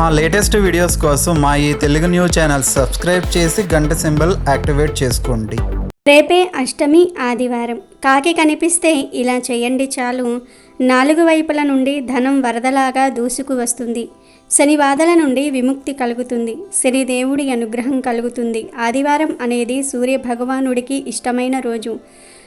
మా latest videos కోసం మా ఈ తెలుగు న్యూస్ ఛానల్ సబ్స్క్రైబ్ చేసి గంట సింబల్ యాక్టివేట్ చేసుకోండి. రేపే అష్టమి ఆదివారం. కాకి కనిపిస్తే ఇలా చేయండి చాలు. నాలుగు వైపుల నుండి ధనం వరదలాగా దూసుకు వస్తుంది. శని బాధల నుండి విముక్తి కలుగుతుంది. శని దేవుడి అనుగ్రహం కలుగుతుంది. ఆదివారం అనేది సూర్య భగవానుడికి ఇష్టమైన రోజు.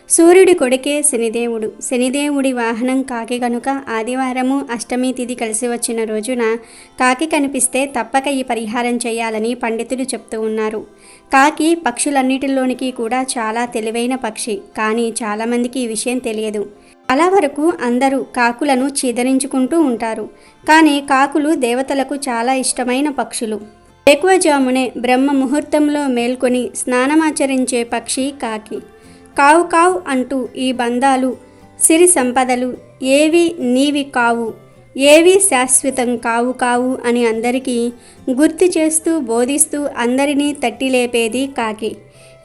సూర్యుడి కొడుకే శనిదేవుడు. శనిదేవుడి వాహనం కాకి కనుక ఆదివారము అష్టమి తిథి కలిసి వచ్చిన రోజున కాకి కనిపిస్తే తప్పక ఈ పరిహారం చేయాలని పండితులు చెప్తూ ఉన్నారు. కాకి పక్షులన్నిటిలోనికి కూడా చాలా తెలివైన పక్షి. కానీ చాలామందికి ఈ విషయం తెలియదు. చాలా వరకు అందరూ కాకులను చీదరించుకుంటూ ఉంటారు. కానీ కాకులు దేవతలకు చాలా ఇష్టమైన పక్షులు. ఎక్కువజామునే బ్రహ్మ ముహూర్తంలో మేల్కొని స్నానమాచరించే పక్షి కాకి. కావు కావు అంటూ ఈ బంధాలు సిరి సంపదలు ఏవి నీవి కావు ఏవి శాశ్వతం కావు కావు అని అందరికీ గుర్తు చేస్తూ బోధిస్తూ అందరినీ తట్టి లేపేది కాకి.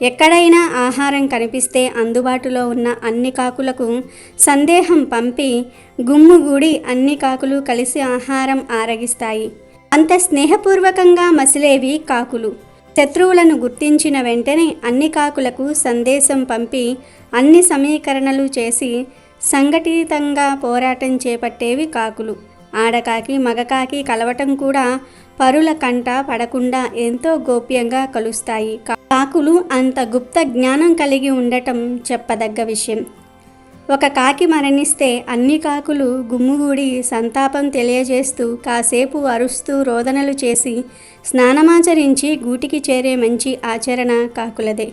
ఎక్కడైనా ఆహారం కనిపిస్తే అందుబాటులో ఉన్న అన్ని కాకులకు సందేహం పంపి గుమ్ముగూడి అన్ని కాకులు కలిసి ఆహారం ఆరగిస్తాయి. అంత స్నేహపూర్వకంగా మసిలేవి కాకులు. శత్రువులను గుర్తించిన వెంటనే అన్ని కాకులకు సందేశం పంపి అన్ని సమీకరణలు చేసి సంఘటితంగా పోరాటం చేపట్టేవి కాకులు. ఆడకాకి మగకాకి కలవటం కూడా పరుల కంట పడకుండా ఎంతో గోప్యంగా కలుస్తాయి. కాకులు అంత గుప్త జ్ఞానం కలిగి ఉండటం చెప్పదగ్గ విషయం. ఒక కాకి మరణిస్తే అన్ని కాకులు గుమ్ముగూడి సంతాపం తెలియజేస్తూ కాసేపు అరుస్తూ రోదనలు చేసి స్నానమాచరించి గూటికి చేరే మంచి ఆచరణ కాకులదే.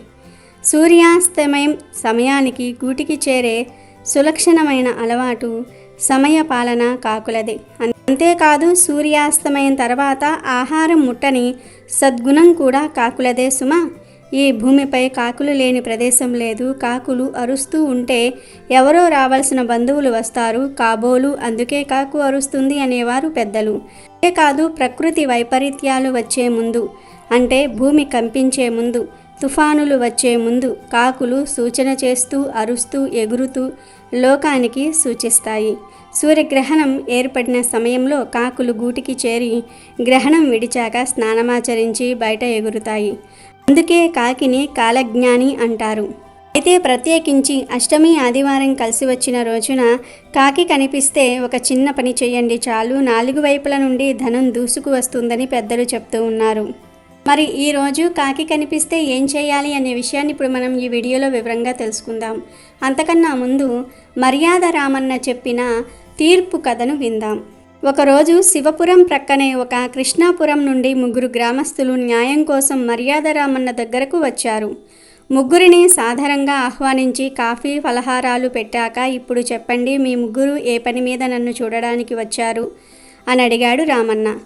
సూర్యాస్తమయం సమయానికి గూటికి చేరే సులక్షణమైన అలవాటు సమయ పాలన కాకులదే. అంతేకాదు సూర్యాస్తమయం తర్వాత ఆహారం ముట్టని సద్గుణం కూడా కాకులదే సుమా. ఈ భూమిపై కాకులు లేని ప్రదేశం లేదు. కాకులు అరుస్తూ ఉంటే ఎవరో రావాల్సిన బంధువులు వస్తారు. కాబోలు అందుకే కాకు అరుస్తుంది అనేవారు పెద్దలు. అంతేకాదు ప్రకృతి వైపరీత్యాలు వచ్చే ముందు. అంటే భూమి కంపించే ముందు తుఫానులు వచ్చే ముందు కాకులు సూచన చేస్తూ అరుస్తూ ఎగురుతూ లోకానికి సూచిస్తాయి. సూర్యగ్రహణం ఏర్పడిన సమయంలో కాకులు గూటికి చేరి గ్రహణం విడిచాక స్నానమాచరించి బయట ఎగురుతాయి. అందుకే కాకిని కాలజ్ఞాని అంటారు. అయితే ప్రత్యేకించి అష్టమి ఆదివారం కలిసి వచ్చిన రోజున కాకి కనిపిస్తే ఒక చిన్న పని చేయండి చాలు నాలుగు వైపుల నుండి ధనం దూసుకు వస్తుందని పెద్దలు చెప్తూ ఉన్నారు. మరి ఈ రోజు కాకి కనిపిస్తే ఏం చేయాలి అనే విషయాన్ని ఇప్పుడు మనం ఈ వీడియోలో వివరంగా తెలుసుకుందాం. అంతకన్నా ముందు మర్యాద రామన్న చెప్పిన తీర్పు కథను విందాం. ఒకరోజు శివపురం ప్రక్కనే ఒక కృష్ణాపురం నుండి ముగ్గురు గ్రామస్తులు న్యాయం కోసం మర్యాద రామన్న దగ్గరకు వచ్చారు. ముగ్గురిని సాధారణంగా ఆహ్వానించి కాఫీ ఫలహారాలు పెట్టాక ఇప్పుడు చెప్పండి మీ ముగ్గురు ఏ పని మీద నన్ను చూడడానికి వచ్చారు? అని అడిగాడు రామన్న.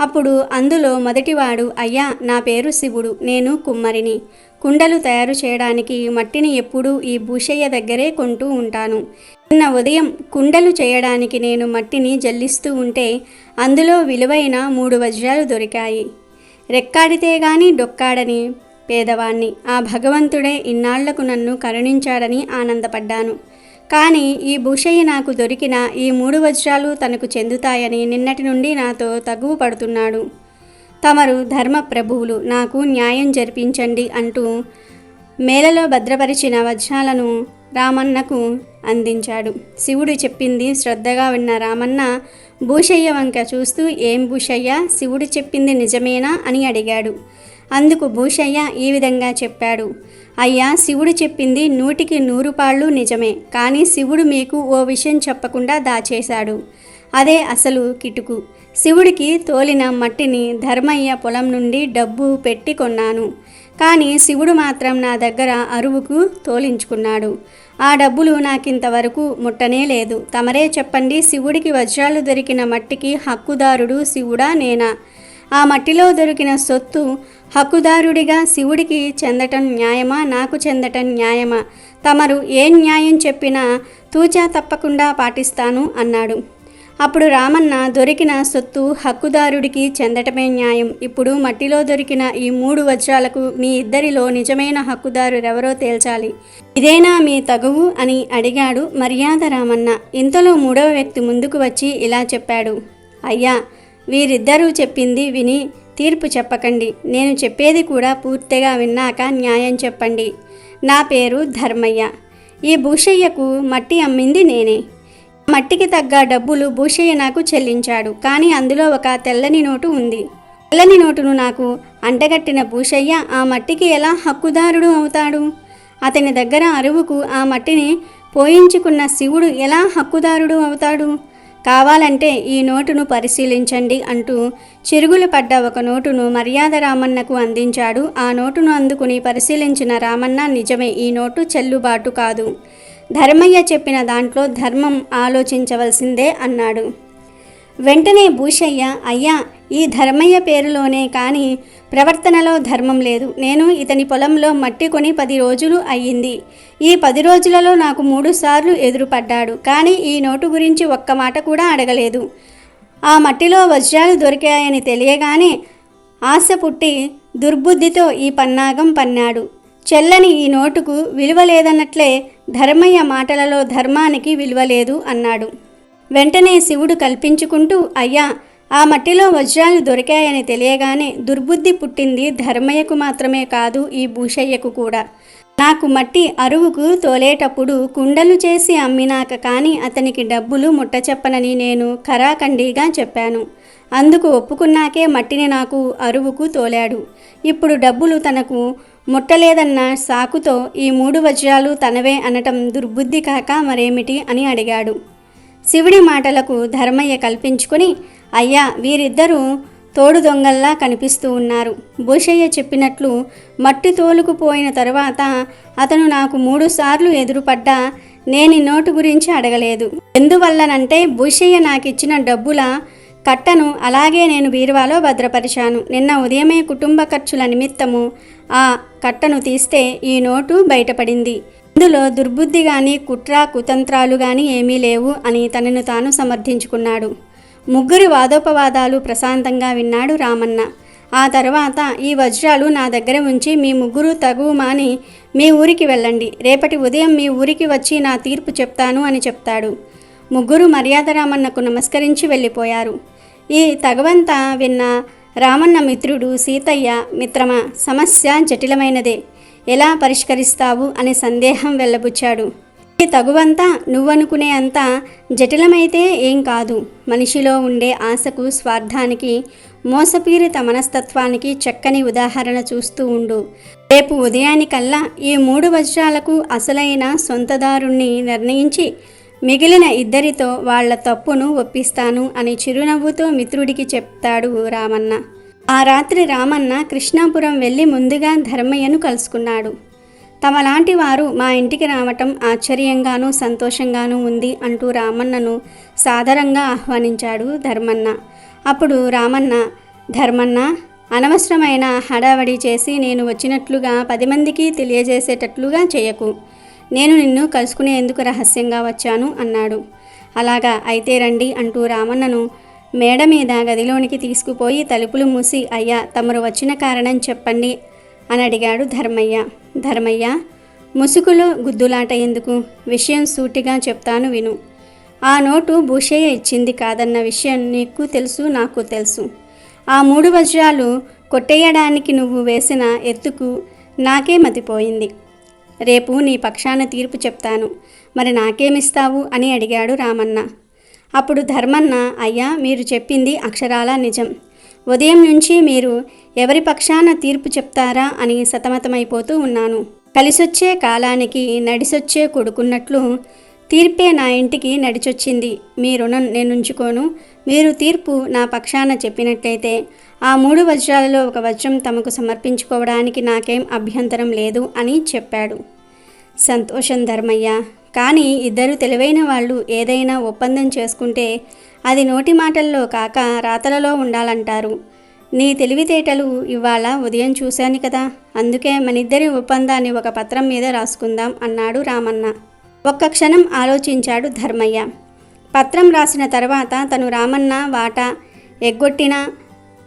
అప్పుడు అందులో మొదటివాడు అయ్యా నా పేరు శివుడు నేను కుమ్మరిని. కుండలు తయారు చేయడానికి మట్టిని ఎప్పుడూ ఈ భూషయ్య దగ్గరే కొంటూ ఉంటాను. నిన్న ఉదయం కుండలు చేయడానికి నేను మట్టిని జల్లిస్తూ ఉంటే అందులో విలువైన మూడు వజ్రాలు దొరికాయి. రెక్కాడితే గాని డొక్కాడని పేదవాణ్ణి. ఆ భగవంతుడే ఇన్నాళ్ళకు నన్ను కరుణించాడని ఆనందపడ్డాను. కానీ ఈ భూషయ్య నాకు దొరికిన ఈ మూడు వజ్రాలు తనకు చెందుతాయని నిన్నటి నుండి నాతో తగువు పడుతున్నాడు. తమరు ధర్మ ప్రభువులు నాకు న్యాయం జరిపించండి అంటూ మేలలో భద్రపరిచిన వజ్రాలను రామన్నకు అందించాడు. శివుడు చెప్పింది శ్రద్ధగా విన్న రామన్న భూషయ్య వంక చూస్తూ ఏం భూషయ్య? శివుడు చెప్పింది నిజమేనా? అని అడిగాడు. అందుకు భూషయ్య ఈ విధంగా చెప్పాడు. అయ్యా శివుడు చెప్పింది నూటికి నూరు పాళ్ళు నిజమే కానీ శివుడు మీకు ఓ విషయం చెప్పకుండా దాచేశాడు. అదే అసలు కిటుకు. శివుడికి తోలిన మట్టిని ధర్మయ్య పొలం నుండి డబ్బు పెట్టి కొన్నాను. కానీ శివుడు మాత్రం నా దగ్గర అరువుకు తోలించుకున్నాడు. ఆ డబ్బులు నాకింతవరకు ముట్టనే లేదు. తమరే చెప్పండి శివుడికి వజ్రాలు దొరికిన మట్టికి హక్కుదారుడు శివుడా నేనా? ఆ మట్టిలో దొరికిన సొత్తు హక్కుదారుడిగా శివుడికి చెందటం న్యాయమా? నాకు చెందటం న్యాయమా? తమరు ఏ న్యాయం చెప్పినా తూచా తప్పకుండా పాటిస్తాను అన్నాడు. అప్పుడు రామన్న దొరికిన సొత్తు హక్కుదారుడికి చెందటమే న్యాయం. ఇప్పుడు మట్టిలో దొరికిన ఈ మూడు వజ్రాలకు మీ ఇద్దరిలో నిజమైన హక్కుదారురెవరో తేల్చాలి. ఇదేనా మీ తగువు? అని అడిగాడు మర్యాద రామన్న. ఇంతలో మూడవ వ్యక్తి ముందుకు వచ్చి ఇలా చెప్పాడు. అయ్యా వీరిద్దరూ చెప్పింది విని తీర్పు చెప్పకండి. నేను చెప్పేది కూడా పూర్తిగా విన్నాక న్యాయం చెప్పండి. నా పేరు ధర్మయ్య. ఈ భూషయ్యకు మట్టి అమ్మింది నేనే. మట్టికి తగ్గ డబ్బులు భూషయ్య నాకు చెల్లించాడు. కానీ అందులో ఒక తెల్లని నోటు ఉంది. తెల్లని నోటును నాకు అంటగట్టిన భూషయ్య ఆ మట్టికి ఎలా హక్కుదారుడు అవుతాడు? అతని దగ్గర అరువుకు ఆ మట్టిని పోయించుకున్న శివుడు ఎలా హక్కుదారుడు అవుతాడు? కావాలంటే ఈ నోటును పరిశీలించండి అంటూ చిరుగులు పడ్డ ఒక నోటును మర్యాద రామన్నకు అందించాడు. ఆ నోటును అందుకుని పరిశీలించిన రామన్న నిజమే ఈ నోటు చెల్లుబాటు కాదు. ధర్మయ్య చెప్పిన దాంట్లో ధర్మం ఆలోచించవలసిందే అన్నాడు. వెంటనే భూషయ్య అయ్యా ఈ ధర్మయ్య పేరులోనే కానీ ప్రవర్తనలో ధర్మం లేదు. నేను ఇతని పొలంలో మట్టి కొని పది రోజులు అయ్యింది. ఈ పది రోజులలో నాకు మూడు సార్లు ఎదురుపడ్డాడు. కానీ ఈ నోటు గురించి ఒక్క మాట కూడా అడగలేదు. ఆ మట్టిలో వజ్రాలు దొరికాయని తెలియగానే ఆశ పుట్టి దుర్బుద్ధితో ఈ పన్నాగం పన్నాడు. చెల్లని ఈ నోటుకు విలువ లేదన్నట్లే ధర్మయ్య మాటలలో ధర్మానికి విలువ లేదు అన్నాడు. వెంటనే శివుడు కల్పించుకుంటూ అయ్యా ఆ మట్టిలో వజ్రాలు దొరికాయని తెలియగానే దుర్బుద్ధి పుట్టింది ధర్మయ్యకు మాత్రమే కాదు ఈ భూషయ్యకు కూడా. నాకు మట్టి అరువుకు తోలేటప్పుడు కుండలు చేసి అమ్మినాక కానీ అతనికి డబ్బులు ముట్టచెప్పనని నేను ఖరాఖండిగా చెప్పాను. అందుకు ఒప్పుకున్నాకే మట్టిని నాకు అరువుకు తోలాడు. ఇప్పుడు డబ్బులు తనకు ముట్టలేదన్న సాకుతో ఈ మూడు వజ్రాలు తనవే అనటం దుర్బుద్ధి కాక మరేమిటి అని అడిగాడు. శివుడి మాటలకు ధర్మయ్య కల్పించుకొని అయ్యా వీరిద్దరూ తోడు దొంగల్లా కనిపిస్తూ ఉన్నారు. భూషయ్య చెప్పినట్లు మట్టి తోలుకుపోయిన తరువాత అతను నాకు మూడు సార్లు ఎదురుపడ్డా నేను నోటు గురించి అడగలేదు. ఎందువల్లనంటే భూషయ్య నాకిచ్చిన డబ్బుల కట్టను అలాగే నేను బీరువాలో భద్రపరిచాను. నిన్న ఉదయమే కుటుంబ ఖర్చుల నిమిత్తము ఆ కట్టను తీస్తే ఈ నోటు బయటపడింది. ఇందులో దుర్బుద్ధి గాని కుట్ర కుతంత్రాలు గాని ఏమీ లేవు అని తనను తాను సమర్థించుకున్నాడు. ముగ్గురి వాదోపవాదాలు ప్రశాంతంగా విన్నాడు రామన్న. ఆ తర్వాత ఈ వజ్రాలు నా దగ్గర ఉంచి మీ ముగ్గురు తగువు మాని మీ ఊరికి వెళ్ళండి. రేపటి ఉదయం మీ ఊరికి వచ్చి నా తీర్పు చెప్తాను అని చెప్తాడు. ముగ్గురు మర్యాద రామన్నకు నమస్కరించి వెళ్ళిపోయారు. ఈ తగవంతా విన్న రామన్న మిత్రుడు సీతయ్య మిత్రమా సమస్య జటిలమైనదే. ఎలా పరిష్కరిస్తావు? అనే సందేహం వెళ్ళబుచ్చాడు. ఈ తగువంతా నువ్వనుకునే అంత జటిలమైతే ఏం కాదు. మనిషిలో ఉండే ఆశకు స్వార్థానికి మోసపీరిత మనస్తత్వానికి చక్కని ఉదాహరణ చూస్తూ ఉండు. రేపు ఉదయానికల్లా ఈ మూడు వజ్రాలకు అసలైన సొంతదారుణ్ణి నిర్ణయించి మిగిలిన ఇద్దరితో వాళ్ళ తప్పును ఒప్పిస్తాను అని చిరునవ్వుతో మిత్రుడికి చెప్తాడు రామన్న. ఆ రాత్రి రామన్న కృష్ణాపురం వెళ్ళి ముందుగా ధర్మయ్యను కలుసుకున్నాడు. తమలాంటి వారు మా ఇంటికి రావటం ఆశ్చర్యంగానూ సంతోషంగానూ ఉంది అంటూ రామన్నను సాదరంగా ఆహ్వానించాడు ధర్మన్న. అప్పుడు రామన్న ధర్మన్న అనవసరమైన హడావడి చేసి నేను వచ్చినట్లుగా పది మందికి తెలియజేసేటట్లుగా చేయకు. నేను నిన్ను కలుసుకునేందుకు రహస్యంగా వచ్చాను అన్నాడు. అలాగా అయితే రండి అంటూ రామన్నను మేడ మీద గదిలోనికి తీసుకుపోయి తలుపులు మూసి అయ్యా తమరు వచ్చిన కారణం చెప్పండి అని అడిగాడు ధర్మయ్య. ధర్మయ్య ముసుగులో గుద్దులాట ఎందుకు? విషయం సూటిగా చెప్తాను విను. ఆ నోటు భూషయ్య ఇచ్చింది కాదన్న విషయం నీకు తెలుసు నాకు తెలుసు. ఆ మూడు వజ్రాలు కొట్టేయడానికి నువ్వు వేసిన ఎత్తుకు నాకే మతిపోయింది. రేపు నీ పక్షాన తీర్పు చెప్తాను. మరి నాకేమిస్తావు? అని అడిగాడు రామన్న. అప్పుడు ధర్మన్న అయ్యా మీరు చెప్పింది అక్షరాల నిజం. ఉదయం నుంచి మీరు ఎవరి పక్షాన తీర్పు చెప్తారా అని సతమతమైపోతూ ఉన్నాను. కలిసొచ్చే కాలానికి నడిసొచ్చే కొడుకున్నట్లు తీర్పే నా ఇంటికి నడిచొచ్చింది. మీ రుణం నేను ఉంచుకోను. మీరు తీర్పు నా పక్షాన చెప్పినట్లయితే ఆ మూడు వజ్రాలలో ఒక వజ్రం తమకు సమర్పించుకోవడానికి నాకేం అభ్యంతరం లేదు అని చెప్పాడు. సంతోషం ధర్మయ్య! కానీ ఇద్దరు తెలివైన వాళ్ళు ఏదైనా ఒప్పందం చేసుకుంటే అది నోటి మాటల్లో కాక రాతలలో ఉండాలంటారు. నీ తెలివితేటలు ఇవాళ ఉదయం చూశాను కదా! అందుకే మనిద్దరి ఒప్పందాన్ని ఒక పత్రం మీద రాసుకుందాం అన్నాడు రామన్న. ఒక్క క్షణం ఆలోచించాడు ధర్మయ్య. పత్రం రాసిన తర్వాత తను రామన్న వాటా ఎగ్గొట్టినా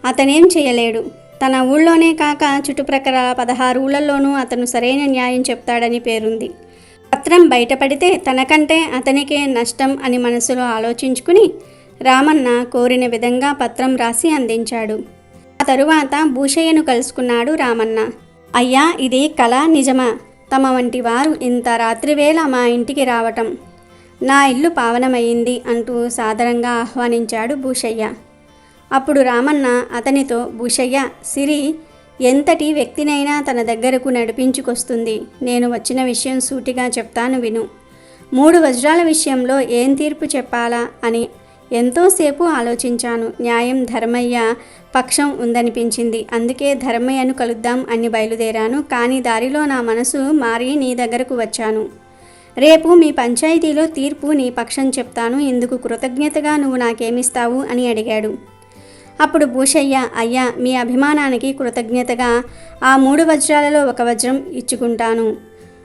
అతనేం చేయలేడు. తన ఊళ్ళోనే కాక చుట్టుప్రక్కల పదహారు ఊళ్ళల్లోనూ అతను సరైన న్యాయం చెప్తాడని పేరుంది. పత్రం బయటపడితే తనకంటే అతనికే నష్టం అని మనసులో ఆలోచించుకుని రామన్న కోరిన విధంగా పత్రం రాసి అందించాడు. ఆ తరువాత భూషయ్యను కలుసుకున్నాడు రామన్న. అయ్యా ఇది కళ నిజమా? తమ వంటి వారు ఇంత రాత్రివేళ మా ఇంటికి రావటం. నా ఇల్లు పావనమైంది అంటూ సాదరంగా ఆహ్వానించాడు భూషయ్య. అప్పుడు రామన్న అతనితో భూషయ్య సిరి ఎంతటి వ్యక్తినైనా తన దగ్గరకు నడిపించుకొస్తుంది. నేను వచ్చిన విషయం సూటిగా చెప్తాను విను. మూడు వజ్రాల విషయంలో ఏం తీర్పు చెప్పాలా? అని ఎంతోసేపు ఆలోచించాను. న్యాయం ధర్మయ్య పక్షం ఉందనిపించింది. అందుకే ధర్మయ్యను కలుద్దాం అని బయలుదేరాను. కానీ దారిలో నా మనసు మారి నీ దగ్గరకు వచ్చాను. రేపు మీ పంచాయతీలో తీర్పు నీ పక్షం చెప్తాను. ఇందుకు కృతజ్ఞతగా నువ్వు నాకేమిస్తావు అని అడిగాడు. అప్పుడు భూషయ్య అయ్యా మీ అభిమానానికి కృతజ్ఞతగా ఆ మూడు వజ్రాలలో ఒక వజ్రం ఇచ్చుకుంటాను.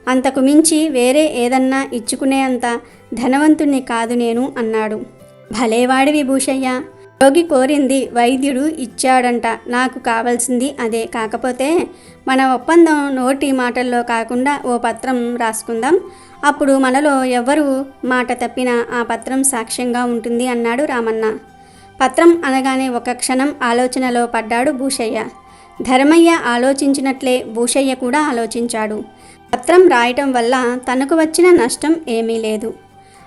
అంతకు మించి వేరే ఏదన్నా ఇచ్చుకునే అంత ధనవంతుణ్ణి కాదు నేను అన్నాడు. భలేవాడివి భూషయ్య రోగి కోరింది వైద్యుడు ఇచ్చాడంట. నాకు కావాల్సింది అదే. కాకపోతే మన ఒప్పందం నోటి మాటల్లో కాకుండా ఓ పత్రం రాసుకుందాం. అప్పుడు మనలో ఎవరు మాట తప్పినా ఆ పత్రం సాక్ష్యంగా ఉంటుంది అన్నాడు రామన్న. పత్రం అనగానే ఒక క్షణం ఆలోచనలో పడ్డాడు భూషయ్య. ధర్మయ్య ఆలోచించినట్లే భూషయ్య కూడా ఆలోచించాడు. పత్రం రాయటం వల్ల తనకు వచ్చిన నష్టం ఏమీ లేదు.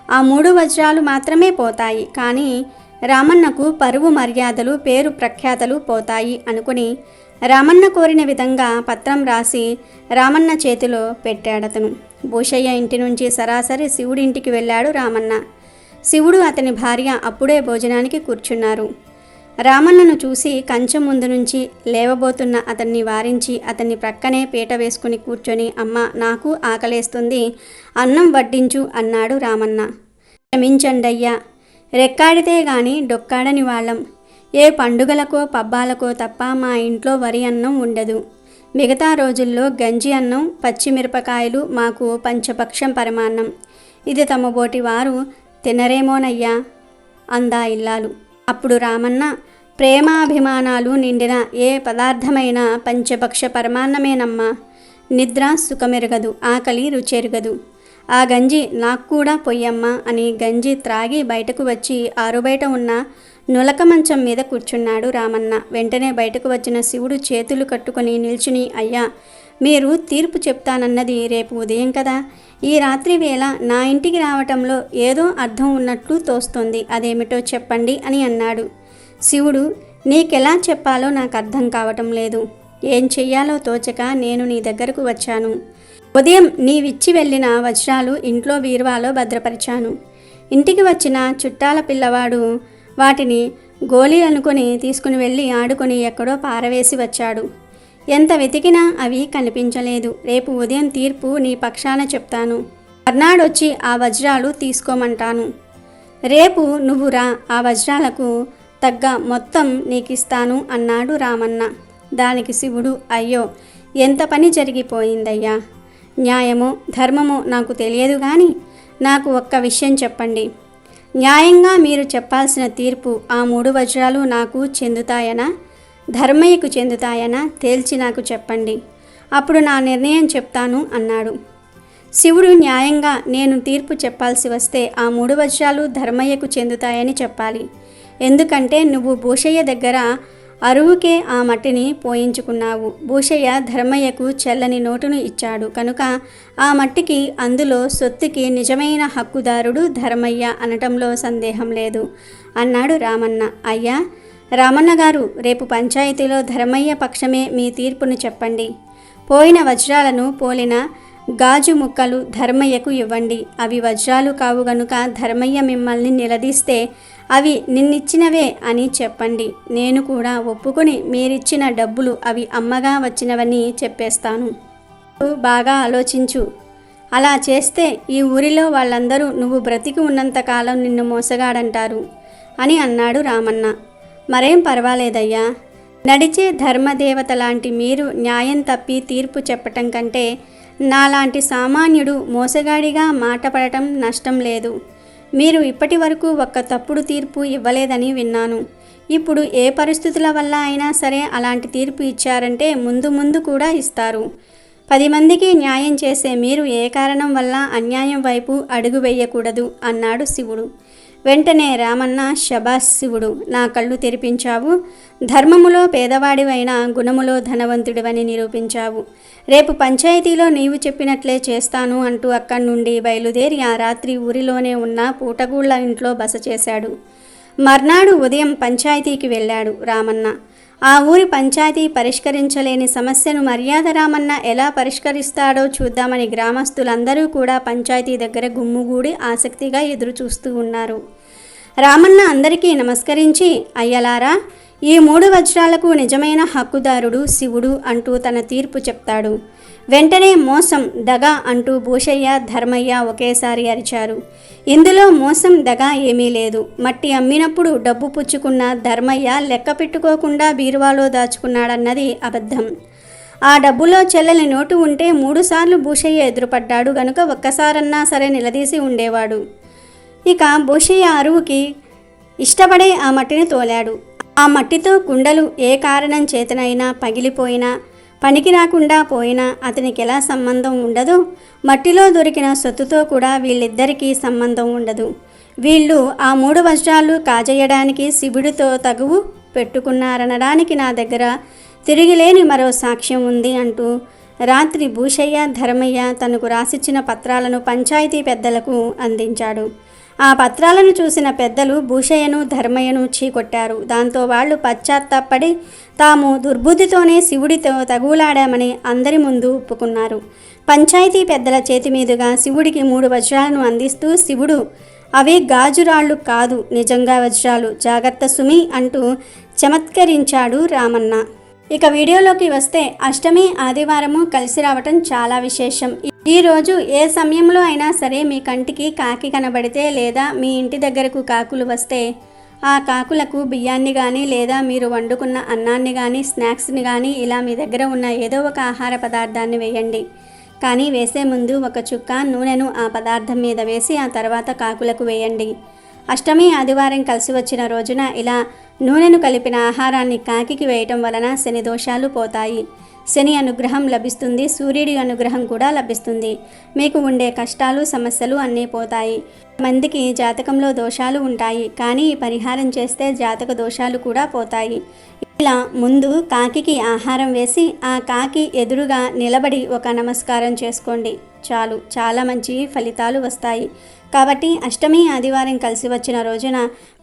ఆ మూడు వజ్రాలు మాత్రమే పోతాయి. కానీ రామన్నకు పరువు మర్యాదలు పేరు ప్రఖ్యాతలు పోతాయి అనుకుని రామన్న కోరిన విధంగా పత్రం రాసి రామన్న చేతిలో పెట్టాడతను. భూషయ్య ఇంటి నుంచి సరాసరి శివుడింటికి వెళ్ళాడు రామన్న. శివుడు అతని భార్య అప్పుడే భోజనానికి కూర్చున్నారు. రామన్నను చూసి కంచె ముందు నుంచి లేవబోతున్న అతన్ని వారించి అతన్ని ప్రక్కనే పీట వేసుకుని కూర్చొని అమ్మ నాకు ఆకలేస్తుంది. అన్నం వడ్డించు అన్నాడు రామన్న. క్షమించండయ్యా. రెక్కాడితే గాని డొక్కాడని వాళ్ళం. ఏ పండుగలకో పబ్బాలకో తప్ప మా ఇంట్లో వరి అన్నం ఉండదు. మిగతా రోజుల్లో గంజి అన్నం పచ్చిమిరపకాయలు మాకు పంచపక్షం పరమాన్నం. ఇది తమ బోటి వారు తినరేమోనయ్యా అందా ఇల్లాలు. అప్పుడు రామన్న ప్రేమాభిమానాలు నిండిన ఏ పదార్థమైనా పంచపక్ష పరమాన్నమేనమ్మా. నిద్ర సుఖమెరగదు ఆకలి రుచెరగదు. ఆ గంజి నాకు కూడా పొయ్యమ్మా అని గంజి త్రాగి బయటకు వచ్చి ఆరుబయట ఉన్న నులక మంచం మీద కూర్చున్నాడు రామన్న. వెంటనే బయటకు వచ్చిన శివుడు చేతులు కట్టుకొని నిల్చుని అయ్యా మీరు తీర్పు చెప్తానన్నది రేపు ఉదయం కదా. ఈ రాత్రి వేళ నా ఇంటికి రావటంలో ఏదో అర్థం ఉన్నట్లు తోస్తోంది. అదేమిటో చెప్పండి అని అన్నాడు. శివుడు నీకెలా చెప్పాలో నాకు అర్థం కావటం లేదు. ఏం చెయ్యాలో తోచక నేను నీ దగ్గరకు వచ్చాను. ఉదయం నీవిచ్చి వెళ్ళిన వజ్రాలు ఇంట్లో బీరువాలో భద్రపరిచాను. ఇంటికి వచ్చిన చుట్టాల పిల్లవాడు వాటిని గోళీ అనుకొని తీసుకుని వెళ్ళి ఆడుకొని ఎక్కడో పారవేసి వచ్చాడు. ఎంత వెతికినా అవి కనిపించలేదు. రేపు ఉదయం తీర్పు నీ పక్షాన చెప్తాను. మర్నాడొచ్చి ఆ వజ్రాలు తీసుకోమంటాను. రేపు నువ్వు రా ఆ వజ్రాలకు తగ్గ మొత్తం నీకిస్తాను అన్నాడు రామన్న. దానికి శివుడు అయ్యో ఎంత పని జరిగిపోయిందయ్యా? న్యాయమో ధర్మము నాకు తెలియదు కానీ నాకు ఒక్క విషయం చెప్పండి. న్యాయంగా మీరు చెప్పాల్సిన తీర్పు ఆ మూడు వజ్రాలు నాకు చెందుతాయనా? ధర్మయ్యకు చెందుతాయనా? తేల్చి నాకు చెప్పండి. అప్పుడు నా నిర్ణయం చెప్తాను అన్నాడు. శివుడు న్యాయంగా నేను తీర్పు చెప్పాల్సి వస్తే ఆ మూడు వజ్రాలు ధర్మయ్యకు చెందుతాయని చెప్పాలి. ఎందుకంటే నువ్వు భూషయ్య దగ్గర అరువుకే ఆ మట్టిని పోయించుకున్నావు. భూషయ్య ధర్మయ్యకు చెల్లని నోటును ఇచ్చాడు. కనుక ఆ మట్టికి అందులో సొత్తుకి నిజమైన హక్కుదారుడు ధర్మయ్య అనటంలో సందేహం లేదు అన్నాడు రామన్న. అయ్యా రామన్న గారు రేపు పంచాయతీలో ధర్మయ్య పక్షమే మీ తీర్పును చెప్పండి. పోయిన వజ్రాలను పోలిన గాజు ముక్కలు ధర్మయ్యకు ఇవ్వండి. అవి వజ్రాలు కావు గనుక ధర్మయ్య మిమ్మల్ని నిలదీస్తే అవి నిన్నిచ్చినవే అని చెప్పండి. నేను కూడా ఒప్పుకొని మీరిచ్చిన డబ్బులు అవి అమ్మగా వచ్చినవని చెప్పేస్తాను. బాగా ఆలోచించు. అలా చేస్తే ఈ ఊరిలో వాళ్ళందరూ నువ్వు బ్రతికి ఉన్నంతకాలం నిన్ను మోసగాడంటారు అని అన్నాడు రామన్న. మరేం పర్వాలేదయ్యా. నడిచే ధర్మదేవత లాంటి మీరు న్యాయం తప్పి తీర్పు చెప్పటం కంటే నాలాంటి సామాన్యుడు మోసగాడిగా మాటపడటం నష్టం లేదు. మీరు ఇప్పటి వరకు ఒక్క తప్పుడు తీర్పు ఇవ్వలేదని విన్నాను. ఇప్పుడు ఏ పరిస్థితుల వల్ల అయినా సరే అలాంటి తీర్పు ఇచ్చారంటే ముందు ముందు కూడా ఇస్తారు. పది మందికి న్యాయం చేసే మీరు ఏ కారణం వల్ల అన్యాయం వైపు అడుగు వేయకూడదు అన్నాడు శివుడు. వెంటనే రామన్న శబాస్ శివుడు నా కళ్ళు తెరిపించావు. ధర్మములో పేదవాడివైన గుణములో ధనవంతుడివని నిరూపించావు. రేపు పంచాయతీలో నీవు చెప్పినట్లే చేస్తాను అంటూ అక్కడి నుండి బయలుదేరి ఆ రాత్రి ఊరిలోనే ఉన్న పూటగూళ్ళ ఇంట్లో బస చేశాడు. మర్నాడు ఉదయం పంచాయతీకి వెళ్ళాడు రామన్న. ఆ ఊరి పంచాయతీ పరిష్కరించలేని సమస్యను మర్యాద రామన్న ఎలా పరిష్కరిస్తాడో చూద్దామని గ్రామస్తులందరూ కూడా పంచాయతీ దగ్గర గుమ్ముగూడి ఆసక్తిగా ఎదురు చూస్తూ ఉన్నారు. రామన్న అందరికీ నమస్కరించి అయ్యలారా ఈ మూడు వజ్రాలకు నిజమైన హక్కుదారుడు శివుడు అంటూ తన తీర్పు చెప్తాడు. వెంటనే మోసం దగ అంటూ భూషయ్య ధర్మయ్య ఒకేసారి అరిచారు. ఇందులో మోసం దగ ఏమీ లేదు. మట్టి అమ్మినప్పుడు డబ్బు పుచ్చుకున్న ధర్మయ్య లెక్క పెట్టుకోకుండా బీరువాలో దాచుకున్నాడన్నది అబద్ధం. ఆ డబ్బులో చెల్లని నోటు ఉంటే మూడుసార్లు భూషయ్య ఎదురుపడ్డాడు. గనుక ఒక్కసారన్నా సరే నిలదీసి ఉండేవాడు. ఇక భూషయ్య అరువుకి ఇష్టపడే ఆ మట్టిని తోలాడు. ఆ మట్టితో కుండలు ఏ కారణం చేతనైనా పగిలిపోయినా పనికి రాకుండా పోయినా అతనికి ఎలా సంబంధం ఉండదో? మట్టిలో దొరికిన సొత్తుతో కూడా వీళ్ళిద్దరికీ సంబంధం ఉండదు. వీళ్ళు ఆ మూడు వజ్రాలు కాజేయడానికి శివుడితో తగువు పెట్టుకున్నారనడానికి నా దగ్గర తిరిగిలేని మరో సాక్ష్యం ఉంది అంటూ రాత్రి భూషయ్య ధర్మయ్య తనకు రాసిచ్చిన పత్రాలను పంచాయతీ పెద్దలకు అందించాడు. ఆ పత్రాలను చూసిన పెద్దలు భూషయ్యను ధర్మయ్యను చీకొట్టారు. దాంతో వాళ్ళు పశ్చాత్తాపడి తాము దుర్బుద్ధితోనే శివుడితో తగులాడామని అందరి ముందు ఒప్పుకున్నారు. పంచాయతీ పెద్దల చేతి మీదుగా శివుడికి మూడు వజ్రాలను అందిస్తూ శివుడు అవి గాజురాళ్ళు కాదు నిజంగా వజ్రాలు జాగ్రత్త సుమి అంటూ చమత్కరించాడు రామన్న. ఇక వీడియోలోకి వస్తే అష్టమి ఆదివారము కలిసి రావటం చాలా విశేషం. ఈ రోజు ఏ సమయంలో అయినా సరే మీ కంటికి కాకి కనబడితే లేదా మీ ఇంటి దగ్గరకు కాకులు వస్తే ఆ కాకులకు బియ్యాన్ని కానీ లేదా మీరు వండుకున్న అన్నాన్ని కానీ స్నాక్స్ని కానీ ఇలా మీ దగ్గర ఉన్న ఏదో ఒక ఆహార పదార్థాన్ని వేయండి. కానీ వేసే ముందు ఒక చుక్క నూనెను ఆ పదార్థం మీద వేసి ఆ తర్వాత కాకులకు వేయండి. అష్టమి ఆదివారం కలిసి వచ్చిన రోజున ఇలా నూనెను కలిపిన ఆహారాన్ని కాకికి వేయటం వలన శని దోషాలు పోతాయి. శని అనుగ్రహం లభిస్తుంది సూర్యుడి అనుగ్రహం కూడా లభిస్తుంది. మీకు ఉండే కష్టాలు సమస్యలు అన్నీ పోతాయి. మందికి జాతకంలో దోషాలు ఉంటాయి కానీ పరిహారం చేస్తే జాతక దోషాలు కూడా పోతాయి. ఇలా ముందు కాకికి ఆహారం వేసి ఆ కాకి ఎదురుగా నిలబడి ఒక నమస్కారం చేసుకోండి. చాలు చాలా మంచి ఫలితాలు వస్తాయి. కాబట్టి అష్టమి ఆదివారం కలిసి వచ్చిన రోజున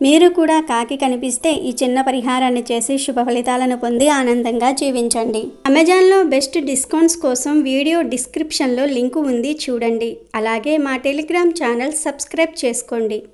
మీరు కూడా కాకి కనిపిస్తే ఈ చిన్న పరిహారాన్ని చేసి శుభ ఫలితాలను పొంది ఆనందంగా జీవించండి. అమెజాన్లో బెస్ట్ డిస్కౌంట్స్ కోసం వీడియో డిస్క్రిప్షన్లో లింకు ఉంది చూడండి. అలాగే మా టెలిగ్రామ్ ఛానల్ సబ్స్క్రైబ్ చేసుకోండి.